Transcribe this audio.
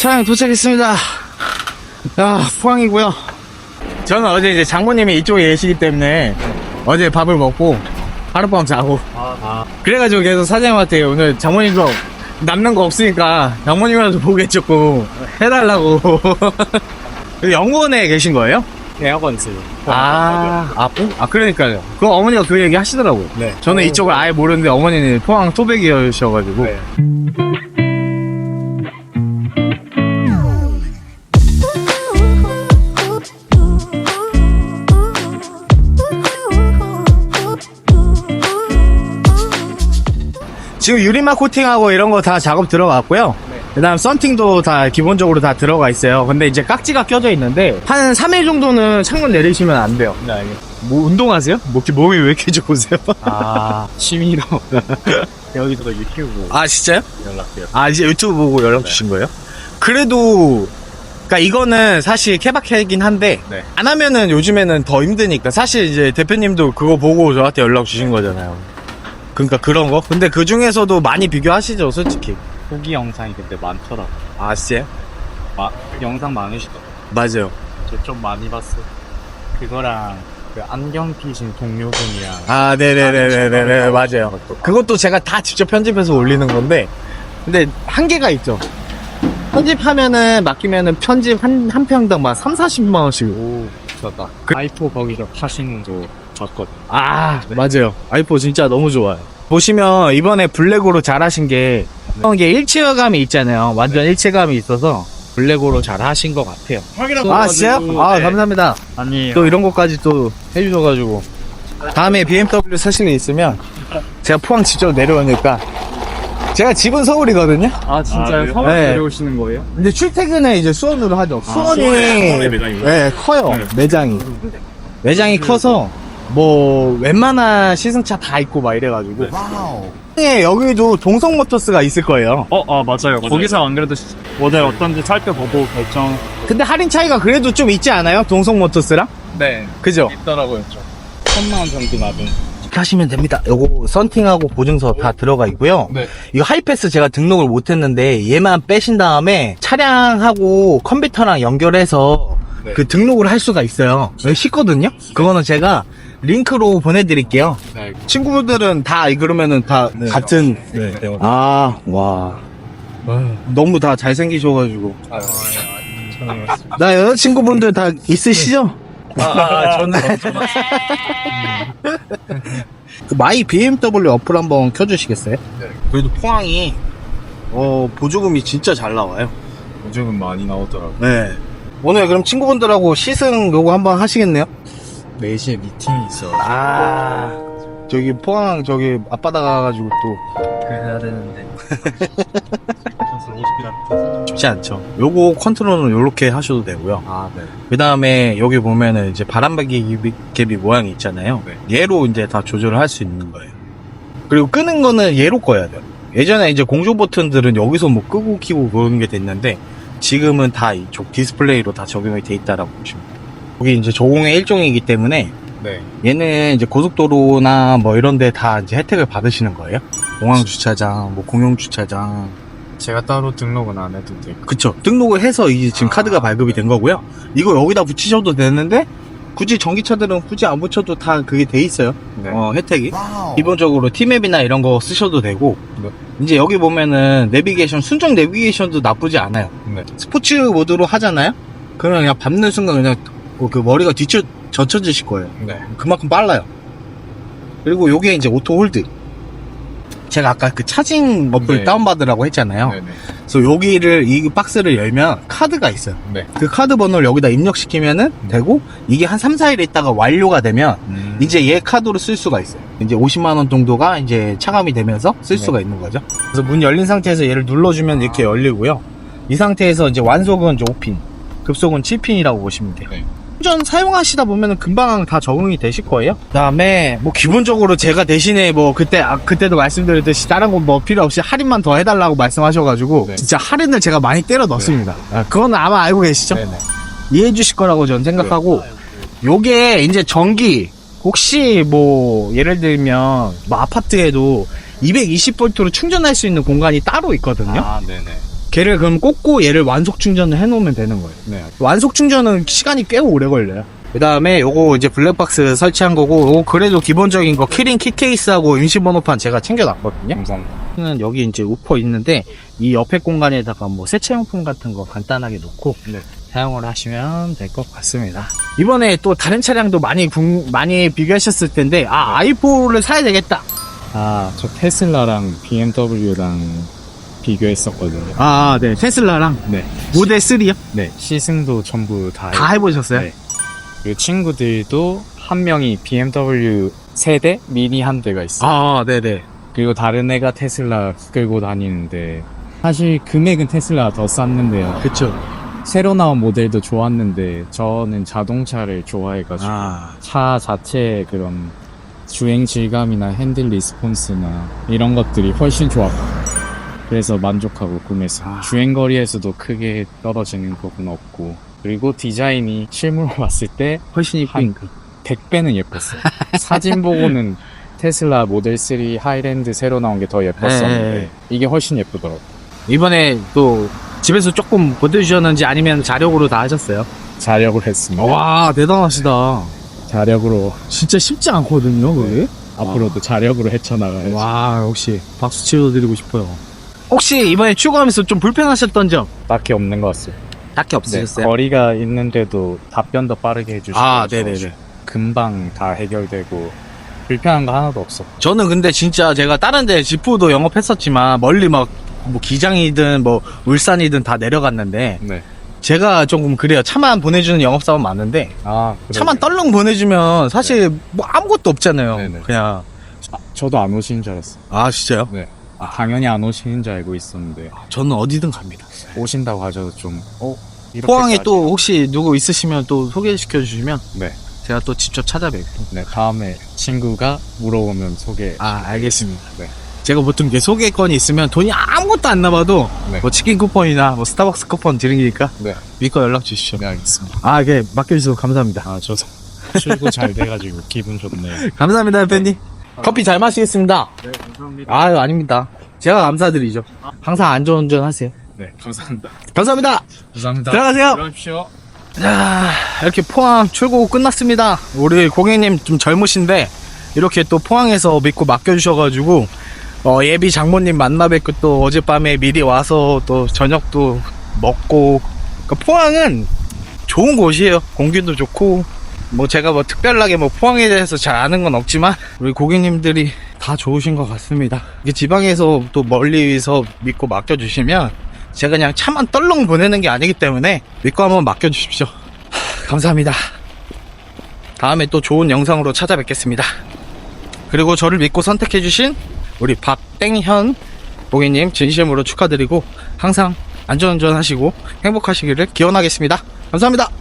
차량 도착했습니다. 야, 포항이고요. 저는 어제 이제 장모님이 이쪽에 계시기 때문에 어제 밥을 먹고 하룻밤 자고 아, 그래가지고 계속 사장님한테 오늘 장모님도 남는 거 없으니까 장모님이라도 보게 조금 해달라고 그 연구원에 계신 거예요? 에어건 있어요. 아, 아, po- 아, 그러니까요. 그 어머니가 그 얘기 하시더라고요. 네. 저는 이쪽을 아예 모르는데 어머니는 포항 토백이셔가지고. 네. 지금 유리막 코팅하고 이런 거 다 작업 들어갔고요. 그 다음 썬팅도 다 기본적으로 다 들어가 있어요. 근데 이제 깍지가 껴져 있는데 한 3일 정도는 창문 내리시면 안 돼요. 네, 알겠습니다. 뭐 운동하세요? 뭐, 몸이 왜 이렇게 좋으세요? 아, 취미로. 여기서 유튜브 아, 진짜요? 연락해요. 아, 이제 유튜브 보고 연락 주신 거예요? 그래도, 그니까 이거는 사실 케바케긴 한데, 네. 안 하면은 요즘에는 더 힘드니까. 사실 이제 대표님도 그거 보고 저한테 연락 주신 거잖아요. 그러니까 그런 거? 근데 그 중에서도 많이 비교하시죠, 솔직히. 후기 영상이 근데 많더라고요. 아, 진짜요? 마, 영상 많으시더라고요. 맞아요. 저좀 많이 봤어요. 그거랑 그 안경 피신 동료분이랑 아, 네네네네네, 맞아요. 그것도 제가 다 직접 편집해서 올리는 건데, 근데 한계가 있죠. 편집하면은, 맡기면은 편집 한, 한 평당 막 3, 40만원씩. 오, 좋다. 그- 아이포 거기서 파시는 거 봤거든요. 아, 맞아요. 아이폰 진짜 너무 좋아요. 보시면 이번에 블랙으로 잘하신 게, 이게 일체감이 있잖아요. 완전 일체감이 있어서 블랙으로 잘 하신 것 같아요. 아, 진짜요? 아, 감사합니다. 아니, 또 이런 것까지 또 해주셔가지고. 다음에 BMW 사실 일 있으면 제가 포항 직접 내려오니까 제가 집은 서울이거든요. 아, 진짜요? 그래요? 서울 네. 내려오시는 거예요? 근데 출퇴근에 이제 수원으로 하죠. 수원이 수원에, 수원에 매장이구나. 네, 커요. 매장이. 매장이 커서 뭐 웬만한 시승차 다 있고 막 이래가지고. 예, 여기도 동성 모터스가 있을 거예요. 어, 아, 맞아요. 거기서 안 그래도 시- 모델 어떤지 살펴보고 결정. 근데 할인 차이가 그래도 좀 있지 않아요? 동성 모터스랑? 네. 그죠? 있더라고요, 좀. 천만 원 정도 나은. 이렇게 하시면 됩니다. 요거 썬팅하고 보증서 다 들어가 있고요. 네. 이거 하이패스 제가 등록을 못 했는데 얘만 빼신 다음에 차량하고 컴퓨터랑 연결해서 네. 그 등록을 할 수가 있어요. 여기 쉽거든요. 그거는 제가 링크로 보내드릴게요. 네. 친구분들은 다 그러면은 다 같은 네. 네. 아 와. 너무 다 잘생기셔가지고 아, 저는 나 여자친구분들 다 있으시죠? 아, 아, 저는 그 마이 BMW 어플 한번 켜주시겠어요? 네. 그래도 포항이 어 보조금이 진짜 잘 나와요. 요즘은 많이 나오더라고요. 네. 오늘 그럼 친구분들하고 시승 요거 한번 하시겠네요? 4시에 미팅이 있어. 아 저기 포항 저기 앞바다 가가지고 또 해야 되는데. 쉽지 않죠. 요거 컨트롤은 요렇게 하셔도 되고요. 아, 네. 그 다음에 여기 보면은 이제 바람막이 갭이 모양이 있잖아요. 네. 얘로 이제 다 조절을 할 수 있는 거예요. 그리고 끄는 거는 얘로 꺼야 돼요. 예전에 이제 공조 버튼들은 여기서 뭐 끄고 키고 그런 게 됐는데 지금은 다 이쪽 디스플레이로 다 적용이 돼 있다라고 보시면 돼요. 여기 이제 저공의 일종이기 때문에 네. 얘는 이제 고속도로나 뭐 이런 데 다 이제 혜택을 받으시는 거예요. 공항 주차장, 뭐 공용 주차장. 제가 따로 등록은 안 해도 돼요. 그쵸. 등록을 해서 이게 지금 카드가 발급이 된 거고요. 이거 여기다 붙이셔도 되는데 굳이 전기차들은 굳이 안 붙여도 다 그게 돼 있어요. 네. 어, 혜택이. 기본적으로 티맵이나 이런 거 쓰셔도 되고 네. 이제 여기 보면은 내비게이션 순정 내비게이션도 나쁘지 않아요. 네. 스포츠 모드로 하잖아요. 그러면 그냥 밟는 순간 그냥 그 머리가 뒤쳐 젖혀지실 거예요. 네. 그만큼 빨라요. 그리고 요게 이제 오토 홀드. 제가 아까 그 차징 어플 네. 다운받으라고 했잖아요. 네 네. 그래서 여기를 이 박스를 열면 카드가 있어요. 네. 그 카드 번호를 여기다 입력시키면은 되고 이게 한 3, 4일 있다가 완료가 되면 음. 이제 얘 카드로 쓸 수가 있어요. 이제 50만 원 정도가 이제 차감이 되면서 쓸 네. 수가 있는 거죠. 그래서 문 열린 상태에서 얘를 눌러주면 이렇게 열리고요. 이 상태에서 이제 완속은 이제 5핀, 급속은 7핀이라고 보시면 돼요. 네. 운전 사용하시다 보면은 금방 다 적응이 되실 거예요. 그다음에 뭐 기본적으로 제가 대신에 뭐 그때 아, 그때도 말씀드렸듯이 다른 건 뭐 필요 없이 할인만 더 해달라고 말씀하셔가지고 네. 진짜 할인을 제가 많이 때려 넣습니다. 아, 그건 아마 알고 계시죠? 네네. 이해해 주실 거라고 저는 생각하고 요게 이제 전기 혹시 뭐 예를 들면 뭐 아파트에도 220V로 충전할 수 있는 공간이 따로 있거든요. 아, 네네. 걔를 그럼 꽂고 얘를 완속 충전을 해놓으면 되는 거예요. 네. 완속 충전은 시간이 꽤 오래 걸려요. 그 다음에 요거 이제 블랙박스 설치한 거고, 요거 그래도 기본적인 거 키링 키 케이스하고 임시번호판 제가 챙겨놨거든요. 감사합니다. 는 여기 이제 우퍼 있는데 이 옆에 공간에다가 뭐 세차용품 같은 거 간단하게 놓고 네. 사용을 하시면 될 것 같습니다. 이번에 또 다른 차량도 많이 궁- 많이 비교하셨을 텐데 아 i4를 사야 되겠다. 아, 저 테슬라랑 BMW랑 비교했었거든요. 아, 네. 테슬라랑 네. 모델 3요? 네. 시승도 전부 다. 다 해보셨어요? 네. 그 친구들도 한 명이 BMW 세대 미니 한 대가 있어요. 아, 네네. 그리고 다른 애가 테슬라 끌고 다니는데 사실 금액은 테슬라가 더 쌌는데요. 그쵸. 새로 나온 모델도 좋았는데 저는 자동차를 좋아해가지고 아, 차 자체의 그런 주행 질감이나 핸들 리스폰스나 이런 것들이 훨씬 좋았고 그래서 만족하고 구매했어요. 아. 주행 거리에서도 크게 떨어지는 부분 없고 그리고 디자인이 실물로 봤을 때 훨씬 이쁘니까. 100배는 예뻤어요. 사진 보고는 테슬라 모델 3 하이랜드 새로 나온 게 더 예뻤었는데 네. 이게 훨씬 예쁘더라고요. 이번에 또 집에서 조금 보여주셨는지 아니면 자력으로 다 하셨어요? 자력을 했습니다. 와, 대단하시다. 자력으로 진짜 쉽지 않거든요, 그게? 앞으로도 자력으로 헤쳐나가야죠. 와, 역시 박수 치워드리고 싶어요. 혹시 이번에 출고하면서 좀 불편하셨던 점? 딱히 없는 것 같아요. 딱히 네, 거리가 있는데도 답변도 빠르게 해주시고 아, 네네네. 금방 다 해결되고 불편한 거 하나도 없어. 저는 근데 진짜 제가 다른 데 지프도 영업했었지만 멀리 막 뭐 기장이든 뭐 울산이든 다 내려갔는데 네. 제가 조금 그래요. 차만 보내주는 영업사원 많은데 아, 차만 떨렁 보내주면 사실 뭐 아무것도 없잖아요. 네네. 그냥 아, 저도 안 오시는 줄 알았어 요. 아 진짜요? 네. 아, 당연히 안 오시는 줄 알고 있었는데 저는 어디든 갑니다. 오신다고 하셔서 좀 어? 포항에 이렇게까지. 또 혹시 누구 있으시면 또 소개시켜 주시면 네. 제가 또 직접 찾아뵙고 네, 다음에 친구가 물어보면 소개. 아 알겠습니다. 네. 제가 보통 이게 소개권이 있으면 돈이 아무것도 안 남아도 네. 뭐 치킨 쿠폰이나 뭐 스타벅스 쿠폰 드리니까 네. 믿고 연락 주시죠. 네, 알겠습니다. 아, 이게 맡겨주셔서 감사합니다. 아, 저도 출고 잘 돼가지고 기분 좋네요. 감사합니다, 팬님. 커피 잘 마시겠습니다. 네, 감사합니다. 아유, 아닙니다. 제가 감사드리죠. 항상 안전운전 하세요. 네, 감사합니다. 감사합니다. 감사합니다. 들어가세요. 들어가십시오. 자, 이렇게 포항 출고 끝났습니다. 우리 고객님 좀 젊으신데, 이렇게 또 포항에서 믿고 맡겨주셔가지고, 어, 예비 장모님 만나 뵙고 또 어젯밤에 미리 와서 또 저녁도 먹고, 그러니까 포항은 좋은 곳이에요. 공기도 좋고, 뭐 제가 뭐 특별하게 뭐 포항에 대해서 잘 아는 건 없지만, 우리 고객님들이 다 좋으신 것 같습니다. 이게 지방에서 또 멀리서 믿고 맡겨주시면, 제가 그냥 차만 떨렁 보내는 게 아니기 때문에 믿고 한번 맡겨주십시오. 하, 감사합니다. 다음에 또 좋은 영상으로 찾아뵙겠습니다. 그리고 저를 믿고 선택해주신 우리 박땡현 고객님 진심으로 축하드리고 항상 안전운전 하시고 행복하시기를 기원하겠습니다. 감사합니다.